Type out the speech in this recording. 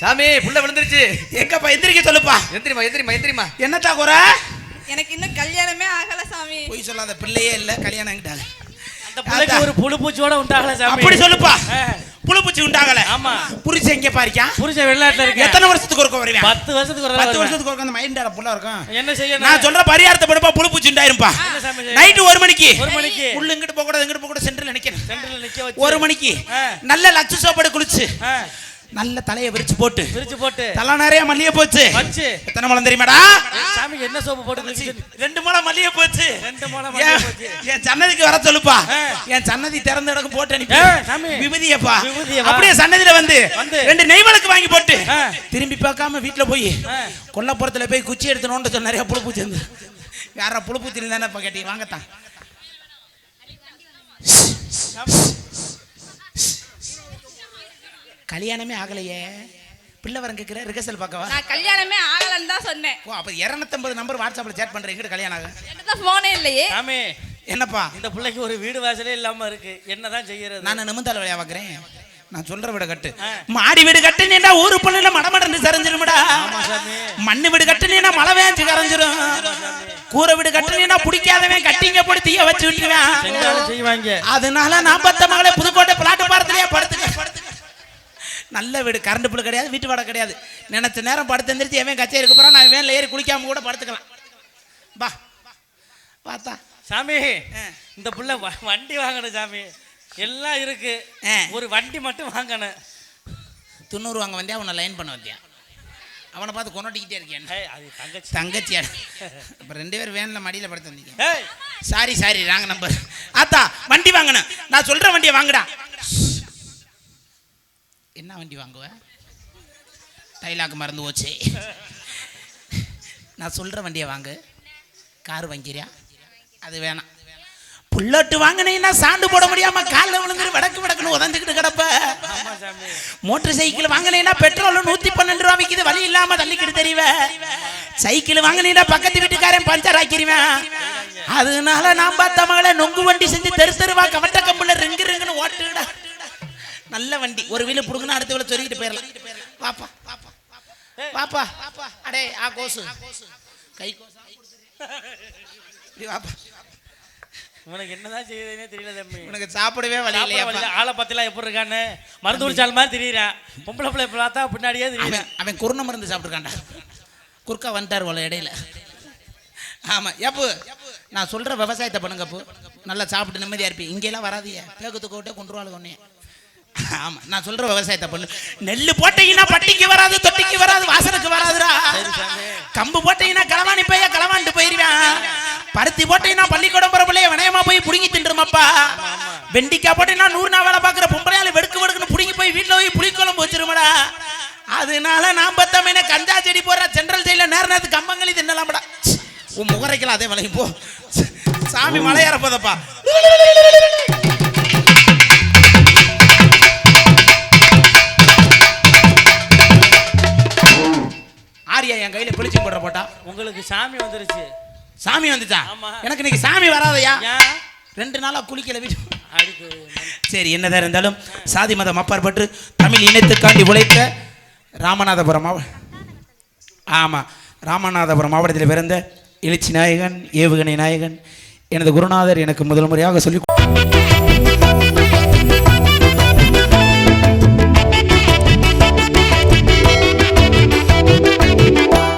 சாமி. புள்ள விழுந்துருச்சு. எங்கப்பா எந்திரிக்க சொல்லுப்பா. எந்திரிமா எந்திரிமா எந்திரிமா என்னத்தா குறை? எனக்கு இன்னும் கல்யாணமே ஆகல சாமி. பொய் சொல்லாத பிள்ளையே இல்ல கல்யாணம் ஆகிட்டாங்க. அந்த பிள்ளைக்கு ஒரு புழு பூச்சியோட உண்டாகல சாமி. அப்படி சொல்லுப்பா. ஆ. புழுப்பூச்சி உண்டாகல. ஆமா. புரிச்சு எங்க பாரிக்கா? புருஷன் வெளிநாட்டுல இருக்கு எத்தனை வருஷத்துக்கு ஒருக்க வருவேன்? பத்து வருஷத்துக்கு ஒரு பத்து வருஷத்துக்கு ஒருக்க அந்த மைண்டார புள்ள இருக்கும். என்ன செய்யணும்? நான் சொல்ற பரிகாரத்தை படுப்பா புழுப்பூச்சி உண்டாயிருப்பா என்ன சாமி செய்யணும்? நைட்டு ஒரு மணிக்கு. ஒரு மணிக்கு. உள்ள இங்கிட்டு போக கூடாது இங்கிட்டு போக கூடாது சென்டர்ல நிக்கணும். சென்டர்ல நிக்க வச்சு. ஒரு மணிக்கு. நல்ல லட்ச சோப்பாடு குளிச்சு. நல்ல தலையை விரிச்சு போட்டு பிரிச்சு போட்டு தலை நிறைய மல்லிகை போச்சு வச்சு எத்தனை முளம் தெரியுமாடா சாமி என்ன சோப்பு போட்டு ரெண்டு முளம் மல்லிகை போச்சு ரெண்டு என்- போச்சு. என் சன்னதிக்கு வர சொல்லுப்பா. என் சன்னதி திறந்த இடக்கு போட்டு அனுப்பி சாமி. விபதியப்பா. அப்படியே சன்னதியில வந்து. ரெண்டு நெய் விளக்கு வாங்கி போட்டு. திரும்பி பார்க்காம வீட்டுல போய். கொல்லப்புறத்துல போய் குச்சி எடுத்து நோண்ட சொன்ன நிறைய புழுப்பூச்சி இருந்து வேற புழுப்பூச்சி தானே இப்ப கேட்டீங்க வாங்கத்தான் கல்யாணமே ஆகலையே. பிள்ளை வரம் கேட்கிற ரிகர்சல் பார்க்கவா நான் கல்யாணமே ஆகலன்னு தான் சொன்னேன். ஓ அப்ப இருநூத்தம்பது நம்பர் வாட்ஸ்அப்ல சேட் பண்றேன். எங்கிட்ட கல்யாணம் ஆகும் என்கிட்ட போனே இல்லையே. சாமி என்னப்பா? இந்த பிள்ளைக்கு ஒரு வீடு வாசலே இல்லாம இருக்கு. என்னதான் செய்யறது? நான் நிமிந்தால வேலையா பார்க்குறேன் நான் சொல்ற வீடு கட்டு. மாடி வீடு கட்டுனீண்டா ஊரு பொண்ணுல மடமடன்னு சரிஞ்சிருமுடா. சாமி. மண்ணு வீடு கட்டுனீனா மழை வேஞ்சு கரைஞ்சிரும். கூரை வீடு கட்டுனீனா பிடிக்காதவன் கட்டிங்க போட்டு தீய வச்சு செய்வாங்க. அதனால நான் பத்த மகளே புதுக்கோட்டை பிளாட்டு பாரத்திலேயே நல்ல வீடு கரண்ட் புல் கிடையாது வீட்டு வாடகை கிடையாது. நினைச்ச நேரம் படுத்து எந்திரிச்சு எவன் கச்சேரிக்கு போறான் நான் வேன்ல ஏறி குளிக்காம கூட படுத்துக்கலாம். பா பார்த்தா. சாமி. இந்த புள்ள வண்டி வாங்கணும் சாமி. எல்லாம் இருக்கு. ஒரு வண்டி மட்டும் வாங்கணும். துண்ணூறு வாங்க வந்தியா? அவனை லைன் பண்ண வந்தியா? அவனை பார்த்து கொண்டாட்டிக்கிட்டே இருக்கேன். அது தங்கச்சி. தங்கச்சியா? இப்போ ரெண்டு பேரும் வேன்ல மடியில படுத்து வந்தீங்க சாரி சாரி ராங் நம்பர் ஆத்தா வண்டி வாங்கணும். நான் சொல்ற வண்டியை வாங்குடா. என்ன வண்டி வாங்குவ? டைலாக் மறந்து போச்சு. நான் சொல்கிற வண்டியை வாங்கு. கார் வாங்கிறியா? அது வேணாம். புல்லட்டு வாங்கினீங்கன்னா சாண்டு போட முடியாம காலில் விழுந்துரு வடக்கு வடக்குன்னு உதந்துக்கிட்டு கிடப்ப. மோட்டர் சைக்கிள் வாங்கினீங்கன்னா பெட்ரோல் நூத்தி பன்னெண்டு ரூபா விற்கிது வழி இல்லாம தள்ளிக்கிட்டு தெரியவ சைக்கிள் வாங்கினீங்கன்னா பக்கத்து வீட்டுக்காரன் பஞ்சர் ஆக்கிடுவேன் அதனால நான் பார்த்த மகளை நொங்கு வண்டி செஞ்சு தெரு தெருவா வண்டி. ஒரு வீல புடுங்கன்னு அடுத்த வீல சொல்லிக்கிட்டு போயிடலாம் வாப்பா வாப்பா அடே ஆ கோசு. கை. கோசு வாப்பா உனக்கு என்னதான் செய்யுதுன்னே தெரியல தம்பி. உனக்கு சாப்பிடவே வழி வழியில ஆளை பத்திலாம் எப்படி இருக்கான்னு மருந்து குடிச்சால் மாதிரி தெரியுறான் பொம்பளை பிள்ளை பார்த்தா பின்னாடியே தெரியுறேன் அவன் குருண மருந்து சாப்பிட்டுருக்கான்டா. குறுக்கா வந்துட்டார் போல இடையில. ஆமா எப்போ நான் சொல்ற விவசாயத்தை பண்ணுங்க அப்போ நல்லா சாப்பிட்டு நிம்மதியா இருப்பீங்க இங்கெல்லாம் வராதீங்க. பேக்கத்து கோட்டே கொண்டுருவாள் ஒன்னே ஆமா நான் சொல்ற விவசாயத்தை பண்ணு. நெல்லு போட்டீங்கன்னா பட்டிக்கு வராது தொட்டிக்கு வராது வாசனுக்கு வராதுடா. கம்பு போட்டீங்கன்னா களவாணி பைய களவாண்டு போயிருவேன் பருத்தி போட்டீங்கன்னா பள்ளிக்கூடம் போற பிள்ளைய வினயமா போய் புடுங்கி தின்றுமாப்பா. வெண்டிக்காய் போட்டீங்கன்னா நூறு நாள் வேலை பார்க்குற பொம்பளையால வெடுக்கு வெடுக்குன்னு புடுங்கி போய் வீட்டில் போய் புளிக்குழம்பு வச்சிருமடா அதனால நான் பத்தாம கஞ்சா செடி போடுற சென்ட்ரல் ஜெயில நேர நேரத்துக்கு கம்பங்களி தின்னலாம்டா. உன் முகரைக்கலாம் அதே விலையும் போ. சாமி மலையேற கையில பிளிச்சு போடுற போட்டா? உங்களுக்கு சாமி வந்துருச்சு. சாமி வந்துச்சா. எனக்கு இன்னைக்கு சாமி வராதயா? ரெண்டு நாளா குளிக்கல வீட்டு சரி என்னதான் இருந்தாலும் சாதி மதம் அப்பாற்பட்டு தமிழ் இனத்துக்காண்டி உழைத்த ராமநாதபுரம் மாவ ஆமாம் ராமநாதபுரம் மாவட்டத்தில் பிறந்த எழுச்சி நாயகன் ஏவுகணை நாயகன் எனது குருநாதர் எனக்கு முதல் முறையாக சொல்லி